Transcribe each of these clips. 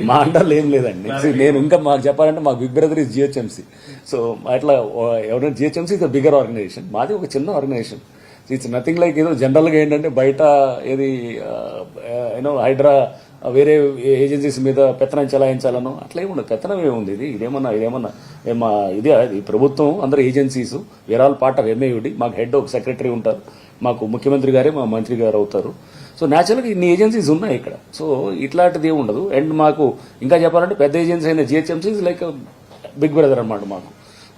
మీ అండర్లో ఏం లేదండి. నేను ఇంకా మాకు చెప్పాలంటే మాకు big brother is GHMC so అట్లా ఎవరైనా జిహెచ్ఎంసీ ఇస్ బిగ్గర్ ఆర్గనైజేషన్ మాది ఒక చిన్న ఆర్గనైజేషన్ ఇట్స్ నథింగ్ లైక్ ఏదో జనరల్గా ఏంటంటే బయట ఏది యూనో హైడ్రా వేరే ఏజెన్సీస్ మీద పెత్తనం చెలాయించాలనో అట్లా ఏముండదు పెత్తనం ఏముంది ఇది? ఇదేమన్నా ఇదేమన్నా ఏమన్నా ఇది ఇది ప్రభుత్వం అందరు agencies are all part of MAUD మాకు హెడ్ ఒక సెక్రటరీ ఉంటారు మాకు ముఖ్యమంత్రి గారే మా మంత్రి గారు అవుతారు. సో న్యాచురల్గా ఇన్ని ఏజెన్సీస్ ఉన్నాయి ఇక్కడ. సో ఇట్లాంటిది ఏమి ఉండదు. అండ్ మాకు ఇంకా చెప్పాలంటే పెద్ద ఏజెన్సీ అయిన జిహెచ్ఎంసీ లైక్ బిగ్ బ్రదర్ అనమాట మాకు.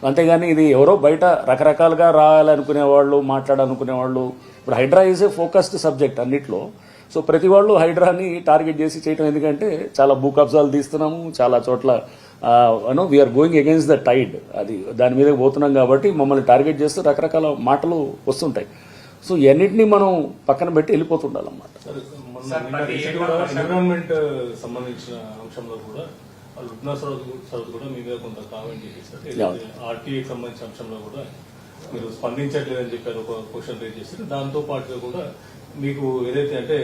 అంతేగాని ఇది ఎవరో బయట రకరకాలుగా రాయాలనుకునే వాళ్ళు మాట్లాడాలనుకునే వాళ్ళు ఇప్పుడు HYDRAA is a focused subject అన్నిట్లో. సో ప్రతి వాళ్ళు హైడ్రాని టార్గెట్ చేసి చేయటం ఎందుకంటే చాలా భూ కబ్జాలు తీస్తున్నాము చాలా చోట్ల you know we're going against the tide అది దాని మీద పోతున్నాం కాబట్టి మమ్మల్ని టార్గెట్ చేస్తూ రకరకాల మాటలు వస్తుంటాయి. సో ఇవన్నిటిని మనం పక్కన పెట్టి వెళ్ళిపోతుండాలన్నమాట. ఎన్విరాన్మెంట్ సంబంధించిన అంశంలో కూడా లుబ్నా సరద్ సరద్ కూడా మీ మీద కొంత కామెంట్ చేశారు. ఆర్టీఏకి సంబంధించిన అంశంలో కూడా మీరు స్పందించట్లేదని చెప్పారు ఒక క్వశ్చన్ రేజ్ చేశారు. దాంతో పాటుగా కూడా మీకు ఏదైతే అంటే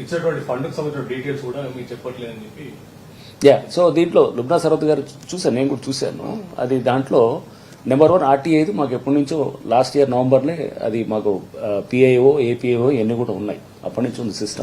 ఇచ్చినటువంటి ఫండ్కి సంబంధించిన డీటెయిల్స్ కూడా మీకు చెప్పట్లేదని చెప్పి యా సో దీంట్లో లుబ్నా సరత్ గారు చూశాను నేను కూడా చూశాను. అది దాంట్లో నెంబర్ వన్ ఆర్టీఐది మాకు ఎప్పటి నుంచో లాస్ట్ ఇయర్ నవంబర్లే అది మాకు పిఐఓ ఏపీఐఓ ఇవన్నీ కూడా ఉన్నాయి. అప్పటి నుంచి ఉంది సిస్టమ్